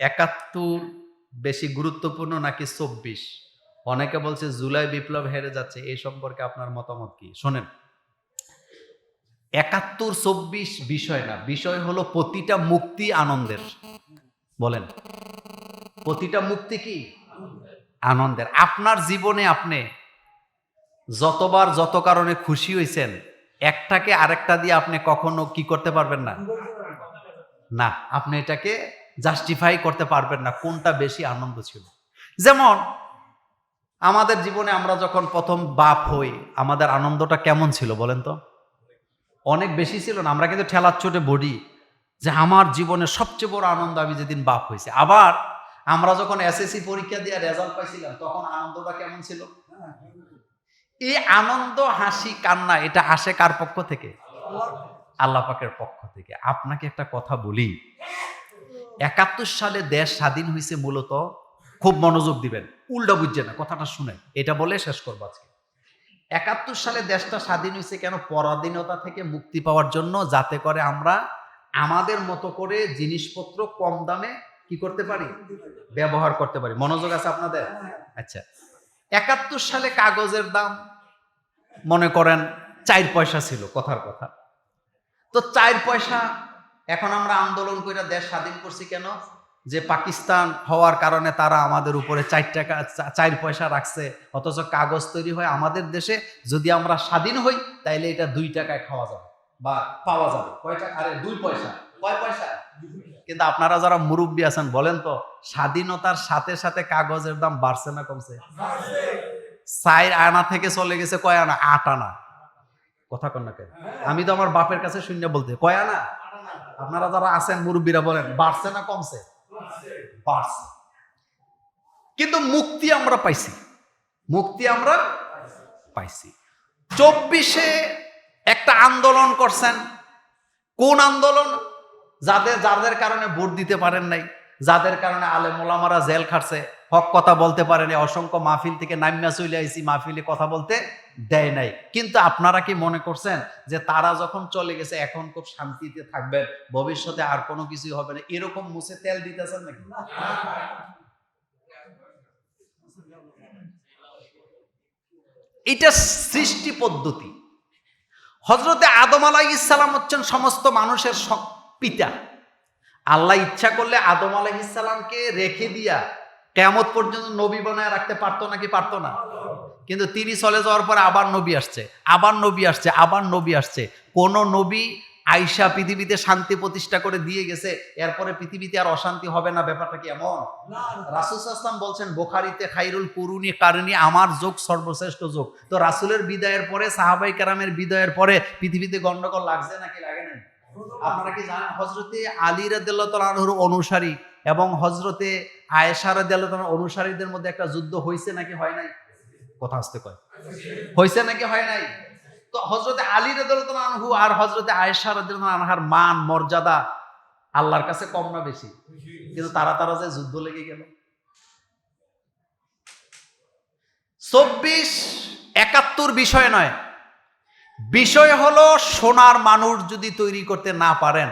একাত্তর বেশি গুরুত্বপূর্ণ নাকি চব্বিশ? অনেকে বলছে জুলাই বিপ্লব হেরে যাচ্ছে, এই সম্পর্কে আপনার মতামত কি? শোনেন। একাত্তর, চব্বিশ বিষয় না, বিষয় হলো প্রতিটা মুক্তি আনন্দের। বলেন। প্রতিটা মুক্তি কি? আনন্দের। আপনার জীবনে আপনি যতবার যত কারণে খুশি হয়েছেন, একটাকে আরেকটা দিয়ে আপনি কখনো কি করতে পারবেন না? না, আপনি এটাকে জাস্টিফাই করতে পারবেন না, কোনটা বেশি আনন্দ ছিল। যেমন, আমাদের জীবনে আমরা যখন প্রথম বাপ হই, আমাদের আনন্দটা কেমন ছিল বলেন তো? অনেক বেশি ছিল না, আমরা কিন্তু ঠেলার চোটে বডি যে আমার জীবনে সবচেয়ে বড় আনন্দ আমি যেদিন বাপ হয়েছে। আবার আমরা যখন এসএসসি পরীক্ষা দিয়ে রেজাল্ট পাইছিলাম, তখন আনন্দটা কেমন ছিল? এই আনন্দ, হাসি, কান্না, এটা আসে কার পক্ষ থেকে? আল্লাহ পাকের পক্ষ থেকে। আপনাকে একটা কথা বলি একাত্তর সালে দেশ স্বাধীন হয়েছে মূলত খুব মনোযোগ দিবেন, উল্টা বুঝছে না, কথাটা শুনে এটা বলে শেষ করব আজকে। একাত্তর সালে দেশটা স্বাধীন হয়েছে কেন? পরাধীনতা থেকে মুক্তি পাওয়ার জন্য, যাতে করে আমরা আমাদের মতো করে জিনিসপত্র কম দামে কি করতে পারি? ব্যবহার করতে পারি। মনোযোগ আছে আপনাদের? আচ্ছা। একাত্তর সালে কাগজের দাম, মনে করেন চার পয়সা ছিল, কথার কথা। তো চার পয়সা এখন আমরা আন্দোলন করে দেশ স্বাধীন করছি কেন? যে পাকিস্তান হওয়ার কারণে তারা আমাদের উপরে চার টাকা চার পয়সা রাখছে, অথচ কাগজ তৈরি হয় আমাদের দেশে। যদি আমরা স্বাধীন হই, তাইলে এটা দুই টাকায় খাওয়া যাবে বা পাওয়া যাবে। কয় আরে দুই পয়সা। কয় পয়সা? কিন্তু আপনারা যারা মুরব্বী আছেন, বলেন তো, স্বাধীনতার সাথে সাথে কাগজের দাম বাড়ছে না কমছে? চার আনা থেকে চলে গেছে কয় আনা? আট আনা। কথা কন না কেন? আমি তো আমার বাপের কাছে শূন্য বলতে, কয় আনা? আপনারা যারা আছেন মুরব্বীরা বলেন, বাড়ছে না কমছে? বাড়ছে। কিন্তু মুক্তি আমরা পাইছি। মুক্তি আমরা পাইছি। চব্বিশে একটা আন্দোলন করছেন। কোন আন্দোলন? যাদের যাদের কারণে ভোট দিতে পারেন নাই, যাদের কারণে আলে মোলামারা জেল খাটছে। হক কথা বলতে পারেনি। অসংখ্য মাহফিল থেকে নামিয়া চলে আইসি মাহফিলে কথা বলতে দেয় নাই। কিন্তু আপনারা কি মনে করছেন যে তারা যখন চলে গেছে, এখন খুব শান্তিতে থাকবেন, ভবিষ্যতে আর কোনো কিছু হবে না? এরকম মুছে তেল দিতেছেন নাকি? এটা সৃষ্টি পদ্ধতি। হজরতে আদম আলাই ইসালাম হচ্ছেন সমস্ত মানুষের পিতা। আল্লাহ ইচ্ছা করলে আদম আলাই ইসালামকে রেখে দিয়া কেমত পর্যন্ত নবী বানায় রাখতে পারতো নাকি পারতো না? কিন্তু তিনি চলে যাওয়ার পরে আবার নবী আসছে, আবার নবী আসছে, আবার নবী আসছে। কোন নবী আইসা পৃথিবীতে শান্তি প্রতিষ্ঠা করে দিয়ে গেছে, এরপরে পৃথিবীতে আর অশান্তি হবে না, ব্যাপারটা কি এমন? রাসুল আসলাম বলছেন, বোখারিতে খাইরুল কুরুনি কারণী আমার যোগ সর্বশ্রেষ্ঠ যোগ। তো রাসুলের বিদায়ের পরে, সাহাবাই কারামের বিদায়ের পরে পৃথিবীতে গন্ডগোল লাগছে নাকি লাগে না আপনারা কি জানেন? হজরতে আলী রাদিয়াল্লাহুর অনুসারী এবং হজরতে আয়েশা রাদিয়াল্লাহু অনুসারীদের মধ্যে একটা যুদ্ধ হয়েছে নাকি হয় নাই? কথা আসতে কয়। হয়েছে নাকি হয় নাই? তো হজরতে আলী রাদিয়াল্লাহু আনহু আর হজরতে আয়েশা রাদিয়াল্লাহু আনহার মান, মর্যাদা আল্লাহর কাছে কম না বেশি? কিন্তু তারা তারা যে যুদ্ধ লেগে গেল। চব্বিশ একাত্তর বিষয় নয়। বিষয় হলো সোনার মানুষ যদি তৈরি করতে না পারেন,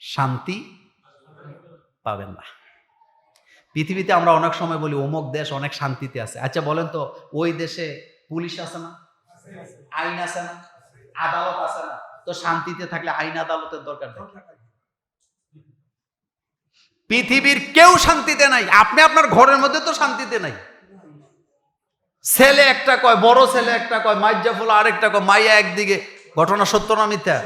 শান্তি পাবেন না। পৃথিবীতে আমরা অনেক সময় বলি, অমুক দেশ অনেক শান্তিতে আছে। আচ্ছা বলেন তো, ওই দেশে পুলিশ আছে না? আইন আছে না? আদালত আছে না? তো শান্তিতে থাকলে আইন আদালতের দরকার নেই পৃথিবীর কেউ শান্তিতে নাই। আপনি আপনার ঘরের মধ্যে তো শান্তিতে নাই। ছেলে একটা কয়, বড় ছেলে একটা কয় মাইজা ফুল আরেকটা কয়, মাইয়া একদিকে, ঘটনা সত্য না মিথ্যা?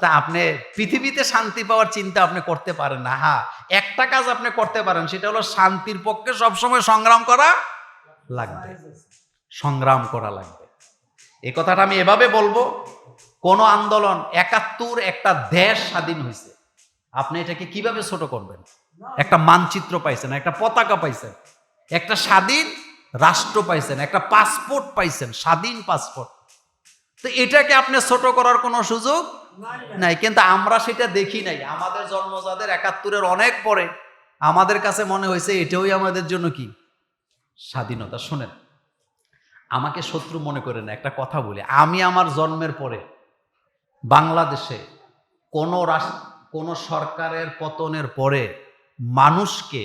তা আপনি পৃথিবীতে শান্তি পাওয়ার চিন্তা আপনি করতে পারেন না। হ্যাঁ একটা কাজ আপনি করতে পারেন, সেটা হলো শান্তির পক্ষে সবসময় সংগ্রাম করা লাগবে। সংগ্রাম করা লাগবে। এই কথাটা আমি এভাবে বলব, কোন আন্দোলন, একাত্তর একটা দেশ স্বাধীন হয়েছে। আপনি এটাকে কীভাবে ছোট করবেন? একটা মানচিত্র পাইছেন, একটা পতাকা পাইছেন, একটা স্বাধীন রাষ্ট্র পাইছেন, একটা পাসপোর্ট পাইছেন, স্বাধীন পাসপোর্ট। তো এটাকে আপনি ছোট করার কোনো সুযোগ নাই। কিন্তু আমরা সেটা দেখি নাই। আমাদের জন্ম যাদের একাত্তরের অনেক পরে, আমাদের কাছে মনে হয়েছে এটাই আমাদের জন্য কি? স্বাধীনতা। শোনেন, আমাকে শত্রু মনে করে না, একটা কথা বলি। আমি আমার জন্মের পরে বাংলাদেশে কোনো রাষ্ট্র, কোনো সরকারের পতনের পরে মানুষকে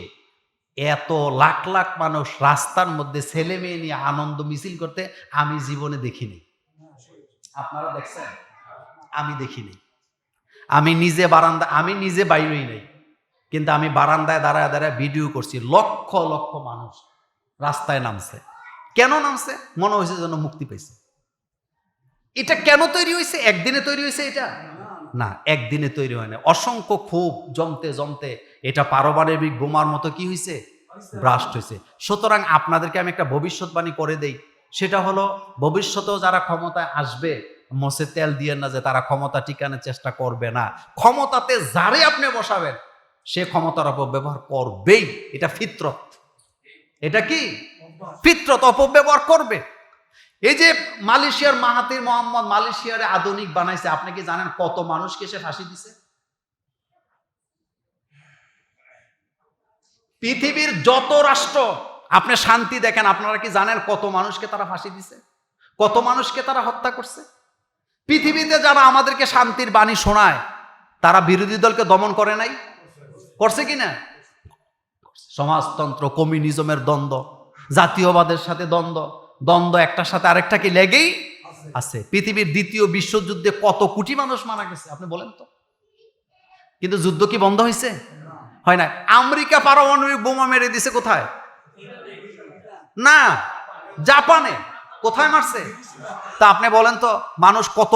এত লাখ লাখ মানুষ রাস্তার মধ্যে ছেলে মেয়ে নিয়ে আনন্দ মিছিল করতে আমি জীবনে দেখিনি। আপনারা দেখছেন? আমি দেখিনি। আমি নিজে বারান্দা আমি নিজে বাইরেই নেই। কিন্তু আমি বারান্দায় দাঁড়ায় দাঁড়ায় ভিডিও করছি। লক্ষ লক্ষ মানুষ রাস্তায় নামছে। কেন নামছে? মনে হয়েছে যেন মুক্তি পাইছে। এটা কেন তৈরি হয়েছে একদিনে তৈরি হয়েছে এটা? না একদিনে তৈরি হয় না অসংখ্য ক্ষোভ জমতে জমতে এটা পারমাণবিক বোমার মতো কি হয়েছে ব্রাস্ট হয়েছে সুতরাং আপনাদেরকে আমি একটা ভবিষ্যৎবাণী করে দেই। সেটা হলো ভবিষ্যতেও যারা ক্ষমতায় আসবে, মোসে তেল দিয়ে না যে তারা ক্ষমতা টিকানোর চেষ্টা করবে না। ক্ষমতাতে যারে আপনি বসাবেন, সে ক্ষমতার অপব্যবহার করবেই। এটা ফিতরত। এটা কি? ফিতরত, অপব্যবহার করবে। এই যে মালয়েশিয়ার মাহাতির মোহাম্মদ মালয়েশিয়ারে আধুনিক বানাইছে, আপনি কি জানেন কত মানুষকে সে ফাঁসি দিছে? পৃথিবীর যত রাষ্ট্র আপনি শান্তি দেখেন, আপনারা কি জানেন কত মানুষকে তারা ফাঁসি দিছে? কত মানুষকে তারা হত্যা করছে? পৃথিবীতে যারা আমাদেরকে শান্তির বাণী শোনায়, তারা বিরোধী দলকে দমন করে নাই? করছে কি না? সমাজতন্ত্র, কমিউনিজমের দ্বন্দ্ব, জাতীয়বাদের সাথে দ্বন্দ্ব দ্বন্দ্ব একটার সাথে আরেকটা কি লেগেই আছে? পৃথিবীর দ্বিতীয় বিশ্বযুদ্ধে কত কোটি মানুষ মারা গেছে, আপনি বলেন তো। কিন্তু যুদ্ধ কি বন্ধ হয়েছে হয় না আমেরিকা পারমাণবিক বোমা মেরে দিছে কোথায়? না, জাপানে। কোথায় মারছে? তা আপনি বলেন তো, মানুষ কত,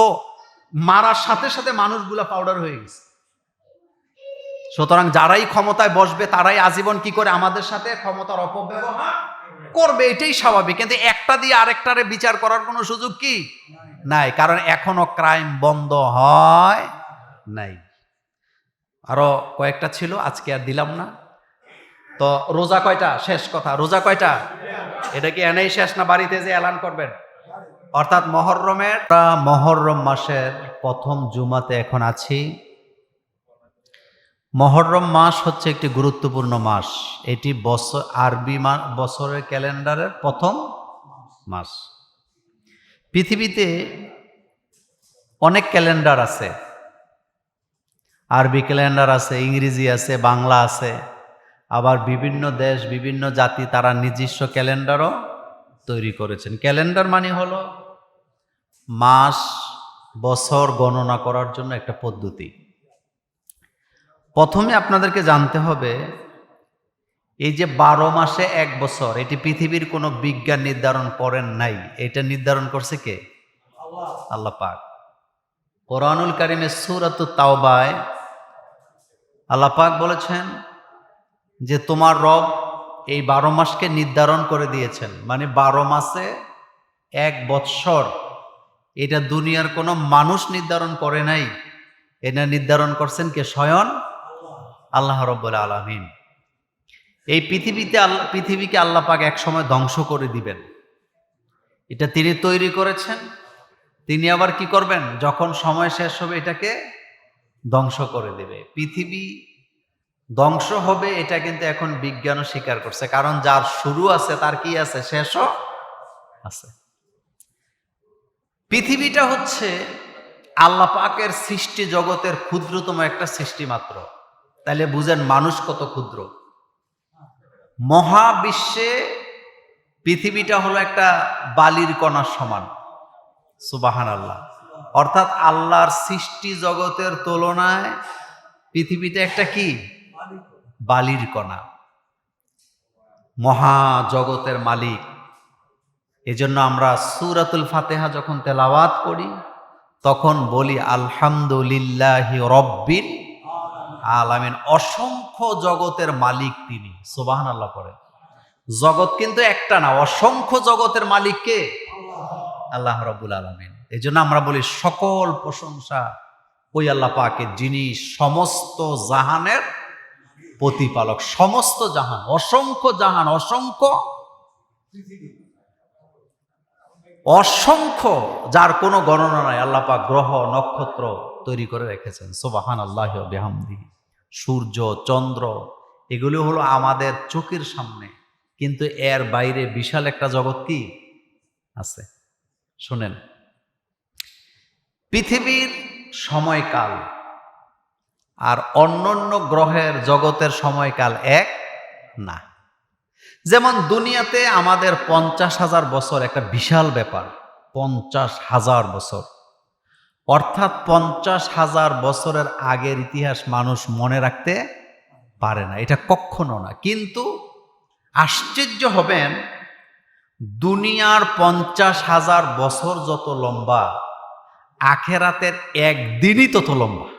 মারার সাথে সাথে মানুষগুলা পাউডার হয়ে গেছে। সুতরাং যারাই ক্ষমতায় বসবে, তারাই আজীবন কি করে আমাদের সাথে ক্ষমতার অপব্যবহার করবে, এটাই স্বাভাবিক। কিন্তু একটা দিয়ে আরেকটারে বিচার করার কোনো সুযোগ কি? নাই, কারণ এখনও ক্রাইম বন্ধ হয় নাই। আরও কয়েকটা ছিল, আজকে আর দিলাম না। তো রোজা কয়টা? শেষ কথা, রোজা কয়টা? এটা কি এনেই শেষ না বাড়িতে যে এলান করবেন? অর্থাৎ মহরমের মহরম মাসের প্রথম জুমাতে এখন আছি। মহরম মাস হচ্ছে একটি গুরুত্বপূর্ণ মাস। এটি বছর আরবি বছরের ক্যালেন্ডারের প্রথম মাস। পৃথিবীতে অনেক ক্যালেন্ডার আছে। আরবি ক্যালেন্ডার আছে, ইংরেজি আছে, বাংলা আছে। আবার বিভিন্ন দেশ, বিভিন্ন জাতি তারা নিজস্ব ক্যালেন্ডারও তৈরি করেছেন। ক্যালেন্ডার মানে হলো মাস, বছর গণনা করার জন্য একটা পদ্ধতি। প্রথমে আপনাদেরকে জানতে হবে, এই যে বারো মাসে এক বছর, এটি পৃথিবীর কোনো বিজ্ঞান নির্ধারণ করেন নাই। এটা নির্ধারণ করছে কে? আল্লাহ পাক। কোরআনুল কারিমের সুরাত তাওবায় আল্লাহ পাক বলেছেন যে তোমার রব এই বারো মাসকে নির্ধারণ করে দিয়েছেন। মানে বারো মাসে এক বৎসর। এটা দুনিয়ার কোনো মানুষ নির্ধারণ করে নাই। এটা নির্ধারণ করছেন কে স্বয়ং আল্লাহ রব্বুল আলমিন। এই পৃথিবীতে আল্লাহ পৃথিবীকে আল্লাহ পাক এক সময় ধ্বংস করে দিবেন। এটা তিনি তৈরি করেছেন। তিনি আবার কি করবেন? যখন সময় শেষ হবে এটাকে ধ্বংস করে দেবে। পৃথিবী ধ্বংস হবে, এটা কিন্তু এখন বিজ্ঞানও স্বীকার করছে। কারণ যার শুরু আছে, তার কি আছে? শেষও আছে। পৃথিবীটা হচ্ছে আল্লাহ পাকের সৃষ্টি জগতের ক্ষুদ্রতম একটা সৃষ্টি মাত্র। তাহলে বুঝেন মানুষ কত ক্ষুদ্র। মহাবিশ্বে পৃথিবীটা হলো একটা বালির কণার সমান। সুবাহান আল্লাহ অর্থাৎ আল্লাহর সৃষ্টি জগতের তুলনায় পৃথিবীটা একটা কি? বালির কণা। মহা জগতের মালিক। এজন্য আমরা সুরাতুল ফাতেহা যখন তেলাওয়াত করি তখন বলি, আলহামদুলিল্লাহ রব্বিল আলামিন। অসংখ্য জগতের মালিক তিনি। সুবাহান আল্লাহ করে জগৎ কিন্তু একটা না, অসংখ্য জগতের মালিক কে? আল্লাহ রব্বুল আলমিন। এই জন্য আমরা বলি, সকল প্রশংসা ওই আল্লাহ পাকে যিনি সমস্ত জাহানের প্রতিপালক, সমস্ত জাহান, অসংখ্য জাহান, অসংখ্য অসংখ্য, যার কোনো গণনা নাই, আল্লাহ পাক গ্রহ, নক্ষত্র তৈরি করে রেখেছেন। সোবাহান আল্লাহ বেহামদি। সূর্য, চন্দ্র, এগুলো হলো আমাদের চোখের সামনে। কিন্তু এর বাইরে বিশাল একটা জগৎ কি? আছে। শোনেন, পৃথিবীর সময়কাল আর অন্যান্য গ্রহের জগতের সময়কাল এক? না। যেমন দুনিয়াতে আমাদের পঞ্চাশ হাজার বছর একটা বিশাল ব্যাপার, পঞ্চাশ হাজার বছর। অর্থাৎ পঞ্চাশ হাজার বছরের আগের ইতিহাস মানুষ মনে রাখতে পারে না, এটা কখনো না। কিন্তু আশ্চর্য হবেন, দুনিয়ার পঞ্চাশ হাজার বছর যত লম্বা, আখেরাতের একদিনই তত লম্বা।